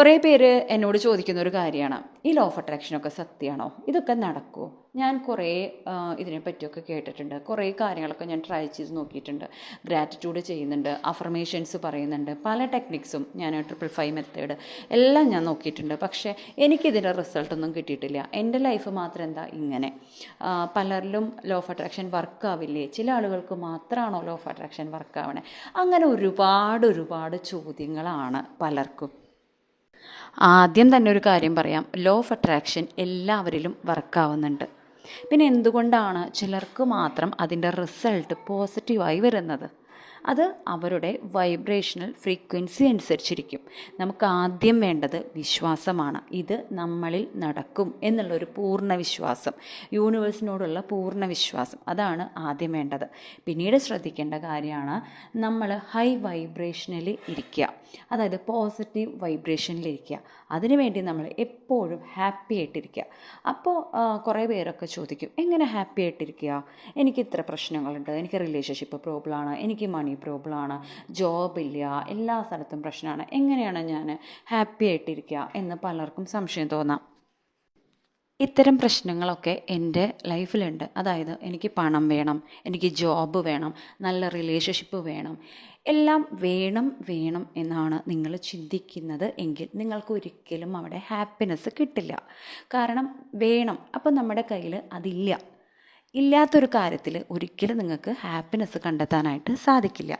കുറേ പേര് എന്നോട് ചോദിക്കുന്ന ഒരു കാര്യമാണ്. ഈ ലോ ഓഫ് അട്രാക്ഷനൊക്കെ സത്യമാണോ? ഇതൊക്കെ നടക്കുമോ ഞാൻ കുറേ ഇതിനെപ്പറ്റിയൊക്കെ ഇതിനെ പറ്റിയൊക്കെ കേട്ടിട്ടുണ്ട്. കുറേ കാര്യങ്ങളൊക്കെ ഞാൻ ട്രൈ ചെയ്ത് നോക്കിയിട്ടുണ്ട്. ഗ്രാറ്റിറ്റ്യൂഡ് ചെയ്യുന്നുണ്ട്. അഫർമേഷൻസ് പറയുന്നുണ്ട്. പല ടെക്നിക്സും ഞാൻ ട്രിപ്പിൾ ഫൈവ് മെത്തേഡ് എല്ലാം ഞാൻ നോക്കിയിട്ടുണ്ട്. പക്ഷേ എനിക്കിതിന്റെ റിസൾട്ടൊന്നും കിട്ടിയിട്ടില്ല. എന്റെ ലൈഫ് മാത്രം എന്താ? ഇങ്ങനെ. പലരിലും ലോ ഓഫ് അട്രാക്ഷൻ വർക്കാവില്ലേ ചില ആളുകൾക്ക് മാത്രമാണോ ലോ ഓഫ് അട്രാക്ഷൻ വർക്കാവണേ അങ്ങനെ ഒരുപാട് ഒരുപാട് ചോദ്യങ്ങളാണ് പലർക്കും. ആദ്യം തന്നെ ഒരു കാര്യം പറയാം. ലോ ഓഫ് അട്രാക്ഷൻ എല്ലാവരിലും വർക്കാവുന്നുണ്ട് പിന്നെ എന്തുകൊണ്ടാണ് ചിലർക്ക് മാത്രം അതിന്റെ റിസൾട്ട് പോസിറ്റീവായി വരുന്നത്? അത് അവരുടെ വൈബ്രേഷണൽ ഫ്രീക്വൻസി അനുസരിച്ചിരിക്കും. നമുക്ക് ആദ്യം വേണ്ടത് വിശ്വാസമാണ്. ഇത് നമ്മളിൽ നടക്കും എന്നുള്ളൊരു പൂർണ വിശ്വാസം. യൂണിവേഴ്സിനോടുള്ള പൂർണ വിശ്വാസം. അതാണ് ആദ്യം വേണ്ടത്. പിന്നീട് ശ്രദ്ധിക്കേണ്ട കാര്യമാണ് നമ്മൾ ഹൈ വൈബ്രേഷനിൽ ഇരിക്കുക. അതായത് പോസിറ്റീവ് വൈബ്രേഷനിൽ വൈബ്രേഷനിലിരിക്കുക അതിനുവേണ്ടി നമ്മൾ എപ്പോഴും ഹാപ്പി ആയിട്ടിരിക്കുക. അപ്പോൾ കുറേ പേരൊക്കെ ചോദിക്കും എങ്ങനെ ഹാപ്പി ആയിട്ടിരിക്കുക? എനിക്ക് ഇത്ര പ്രശ്നങ്ങളുണ്ട്. എനിക്ക് റിലേഷൻഷിപ്പ് പ്രോബ്ലമാണ് എനിക്ക് മണി പ്രോബ്ലമാണ് ജോബില്ല എല്ലാ സ്ഥലത്തും പ്രശ്നമാണ്. എങ്ങനെയാണ് ഞാൻ ഹാപ്പി ആയിട്ടിരിക്കുക എന്ന് പലർക്കും സംശയം തോന്നാം. ഇത്തരം പ്രശ്നങ്ങളൊക്കെ എന്റെ ലൈഫിലുണ്ട്. അതായത് എനിക്ക് പണം വേണം എനിക്ക് ജോബ് വേണം നല്ല റിലേഷൻഷിപ്പ് വേണം. എല്ലാം വേണം വേണം എന്നാണ് നിങ്ങൾ ചിന്തിക്കുന്നത് എങ്കിൽ നിങ്ങൾക്ക് ഒരിക്കലും അവിടെ ഹാപ്പിനെസ് കിട്ടില്ല. കാരണം വേണം അപ്പം നമ്മുടെ കയ്യിൽ അതില്ല. ഇല്ലാത്തൊരു കാര്യത്തിൽ ഒരിക്കലും നിങ്ങൾക്ക് ഹാപ്പിനെസ് കണ്ടെത്താനായിട്ട് സാധിക്കില്ല.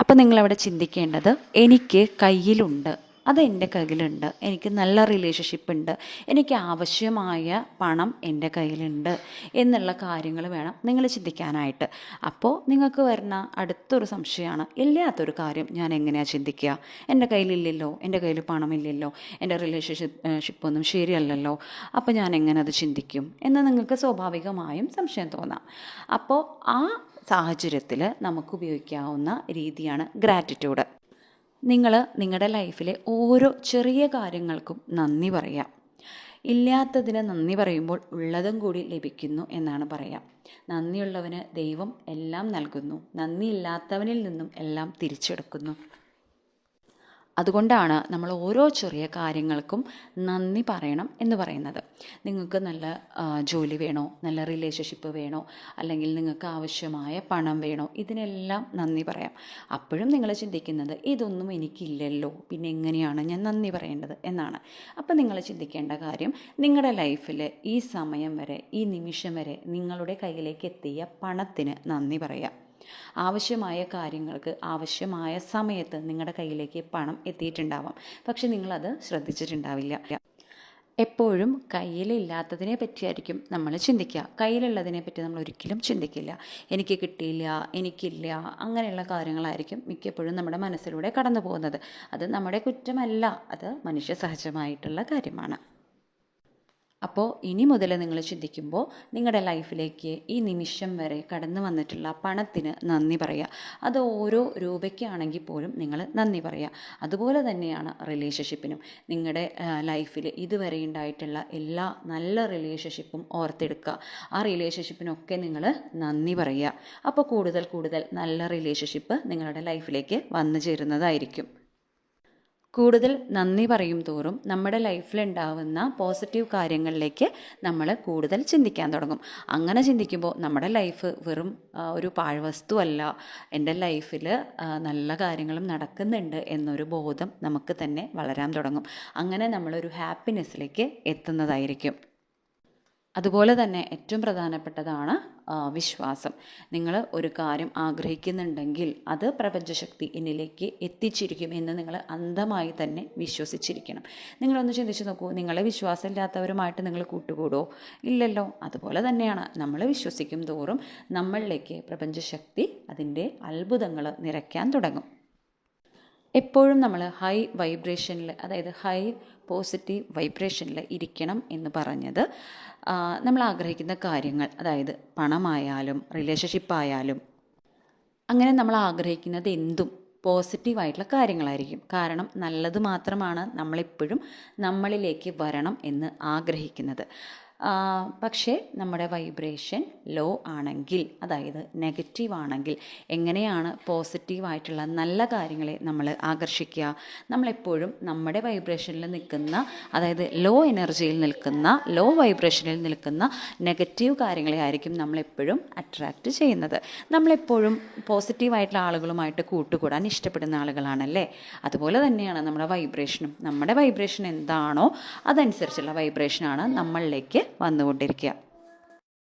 അപ്പം നിങ്ങളവിടെ ചിന്തിക്കേണ്ടത് എനിക്ക് കയ്യിലുണ്ട്. അത് എന്റെ കയ്യിലുണ്ട്. എനിക്ക് നല്ല റിലേഷൻഷിപ്പ് ഉണ്ട്. എനിക്ക് ആവശ്യമായ പണം എന്റെ കയ്യിലുണ്ട് എന്നുള്ള കാര്യങ്ങൾ വേണം നിങ്ങൾ ചിന്തിക്കാനായിട്ട്. അപ്പോൾ നിങ്ങൾക്ക് വരുന്ന അടുത്തൊരു സംശയമാണ്. ഇല്ലാത്തൊരു കാര്യം ഞാൻ എങ്ങനെയാണ് ചിന്തിക്കുക? എന്റെ കയ്യിലില്ലല്ലോ എന്റെ കയ്യിൽ പണമില്ലല്ലോ എന്റെ റിലേഷൻഷിപ്പ് ഒന്നും ശരിയല്ലല്ലോ. അപ്പോൾ ഞാൻ എങ്ങനെ അത് ചിന്തിക്കും? എന്ന് നിങ്ങൾക്ക് സ്വാഭാവികമായും സംശയം തോന്നാം. അപ്പോൾ ആ സാഹചര്യത്തിൽ നമുക്ക് ഉപയോഗിക്കാവുന്ന രീതിയാണ് ഗ്രാറ്റിറ്റ്യൂഡ് നിങ്ങൾ നിങ്ങളുടെ ലൈഫിലെ ഓരോ ചെറിയ കാര്യങ്ങൾക്കും നന്ദി പറയാം. ഇല്ലാത്തതിന് നന്ദി പറയുമ്പോൾ ഉള്ളതും കൂടി ലഭിക്കുന്നു എന്നാണ് പറയാം. നന്ദിയുള്ളവന് ദൈവം എല്ലാം നൽകുന്നു. നന്ദിയില്ലാത്തവനിൽ നിന്നും എല്ലാം തിരിച്ചെടുക്കുന്നു. അതുകൊണ്ടാണ് നമ്മൾ ഓരോ ചെറിയ കാര്യങ്ങൾക്കും നന്ദി പറയണം എന്ന് പറയുന്നത്. നിങ്ങൾക്ക് നല്ല ജോലി വേണോ? നല്ല റിലേഷൻഷിപ്പ് വേണോ? അല്ലെങ്കിൽ നിങ്ങൾക്ക് ആവശ്യമായ പണം വേണോ? ഇതിനെല്ലാം നന്ദി പറയാം. അപ്പോഴും നിങ്ങൾ ചിന്തിക്കുന്നത് ഇതൊന്നും എനിക്കില്ലല്ലോ. പിന്നെ എങ്ങനെയാണ് ഞാൻ നന്ദി പറയേണ്ടത് എന്നാണ്. അപ്പം നിങ്ങൾ ചിന്തിക്കേണ്ട കാര്യം നിങ്ങളുടെ ലൈഫിൽ ഈ സമയം വരെ ഈ നിമിഷം വരെ നിങ്ങളുടെ കയ്യിലേക്ക് എത്തിയ പണത്തിന് നന്ദി പറയാം ആവശ്യമായ കാര്യങ്ങൾക്ക് ആവശ്യമായ സമയത്ത് നിങ്ങളുടെ കയ്യിലേക്ക് പണം എത്തിയിട്ടുണ്ടാവാം. പക്ഷെ നിങ്ങളത് ശ്രദ്ധിച്ചിട്ടുണ്ടാവില്ല. എപ്പോഴും കയ്യിലില്ലാത്തതിനെ പറ്റിയായിരിക്കും നമ്മൾ ചിന്തിക്കുക. കയ്യിലുള്ളതിനെ പറ്റി നമ്മൾ ഒരിക്കലും ചിന്തിക്കില്ല. എനിക്ക് കിട്ടിയില്ല എനിക്കില്ല അങ്ങനെയുള്ള കാര്യങ്ങളായിരിക്കും മിക്കപ്പോഴും നമ്മുടെ മനസ്സിലൂടെ കടന്നു പോകുന്നത് അത് നമ്മുടെ കുറ്റമല്ല. അത് മനുഷ്യ സഹജമായിട്ടുള്ള കാര്യമാണ്. അപ്പോൾ ഇനി മുതൽ നിങ്ങൾ ചിന്തിക്കുമ്പോൾ നിങ്ങളുടെ ലൈഫിലേക്ക് ഈ നിമിഷം വരെ കടന്നു വന്നിട്ടുള്ള പണത്തിന് നന്ദി പറയുക അത് ഓരോ രൂപയ്ക്കാണെങ്കിൽ പോലും നിങ്ങൾ നന്ദി പറയുക അതുപോലെ തന്നെയാണ് റിലേഷൻഷിപ്പിനും. നിങ്ങളുടെ ലൈഫിൽ ഇതുവരെ ഉണ്ടായിട്ടുള്ള എല്ലാ നല്ല റിലേഷൻഷിപ്പും ഓർത്തെടുക്കുക ആ റിലേഷൻഷിപ്പിനൊക്കെ നിങ്ങൾ നന്ദി പറയുക അപ്പോൾ കൂടുതൽ കൂടുതൽ നല്ല റിലേഷൻഷിപ്പ് നിങ്ങളുടെ ലൈഫിലേക്ക് വന്നു ചേരുന്നതായിരിക്കും. കൂടുതൽ നന്ദി പറയും തോറും നമ്മുടെ ലൈഫിലുണ്ടാവുന്ന പോസിറ്റീവ് കാര്യങ്ങളിലേക്ക് നമ്മൾ കൂടുതൽ ചിന്തിക്കാൻ തുടങ്ങും. അങ്ങനെ ചിന്തിക്കുമ്പോൾ നമ്മുടെ ലൈഫ് വെറും ഒരു പാഴ്വസ്തുവല്ല. എന്റെ ലൈഫിൽ നല്ല കാര്യങ്ങളും നടക്കുന്നുണ്ട് എന്നൊരു ബോധം നമുക്ക് തന്നെ വളരാൻ തുടങ്ങും. അങ്ങനെ നമ്മളൊരു ഹാപ്പിനെസ്സിലേക്ക് എത്തുന്നതായിരിക്കും. അതുപോലെ തന്നെ ഏറ്റവും പ്രധാനപ്പെട്ടതാണ് വിശ്വാസം. നിങ്ങൾ ഒരു കാര്യം ആഗ്രഹിക്കുന്നുണ്ടെങ്കിൽ അത് പ്രപഞ്ചശക്തി എന്നിലേക്ക് എത്തിച്ചിരിക്കും എന്ന് നിങ്ങൾ അന്ധമായി തന്നെ വിശ്വസിച്ചിരിക്കണം. നിങ്ങളൊന്ന് ചിന്തിച്ച് നോക്കൂ നിങ്ങളെ വിശ്വാസമില്ലാത്തവരുമായിട്ട് നിങ്ങൾ കൂട്ടുകൂടോ? ഇല്ലല്ലോ. അതുപോലെ തന്നെയാണ് നമ്മൾ വിശ്വസിക്കും തോറും നമ്മളിലേക്ക് പ്രപഞ്ചശക്തി അതിന്റെ അത്ഭുതങ്ങൾ നിറയ്ക്കാൻ തുടങ്ങും. എപ്പോഴും നമ്മൾ ഹൈ വൈബ്രേഷനിൽ അതായത് ഹൈ പോസിറ്റീവ് വൈബ്രേഷനിൽ ഇരിക്കണം എന്ന് പറഞ്ഞത് നമ്മൾ ആഗ്രഹിക്കുന്ന കാര്യങ്ങൾ. അതായത് പണമായാലും റിലേഷൻഷിപ്പ് ആയാലും അങ്ങനെ നമ്മൾ ആഗ്രഹിക്കുന്നത് എന്തും പോസിറ്റീവായിട്ടുള്ള കാര്യങ്ങളായിരിക്കും. കാരണം നല്ലത് മാത്രമാണ് നമ്മളെപ്പോഴും നമ്മളിലേക്ക് വരണം എന്ന് ആഗ്രഹിക്കുന്നത്. പക്ഷേ നമ്മുടെ വൈബ്രേഷൻ ലോ ആണെങ്കിൽ അതായത് നെഗറ്റീവ് ആണെങ്കിൽ എങ്ങനെയാണ് പോസിറ്റീവായിട്ടുള്ള നല്ല കാര്യങ്ങളെ നമ്മൾ ആകർഷിക്കുക? നമ്മളെപ്പോഴും നമ്മുടെ വൈബ്രേഷനിൽ നിൽക്കുന്ന അതായത് ലോ എനർജിയിൽ നിൽക്കുന്ന ലോ വൈബ്രേഷനിൽ നിൽക്കുന്ന നെഗറ്റീവ് കാര്യങ്ങളെ ആയിരിക്കും നമ്മളെപ്പോഴും അട്രാക്റ്റ് ചെയ്യുന്നത്. നമ്മളെപ്പോഴും പോസിറ്റീവായിട്ടുള്ള ആളുകളുമായിട്ട് കൂട്ടുകൂടാൻ ഇഷ്ടപ്പെടുന്ന ആളുകളാണല്ലേ? അതുപോലെ തന്നെയാണ് നമ്മുടെ വൈബ്രേഷനും നമ്മുടെ വൈബ്രേഷൻ എന്താണോ അതനുസരിച്ചുള്ള വൈബ്രേഷനാണ് നമ്മളിലേക്ക് വന്നുകൊണ്ടിരിക്കുക.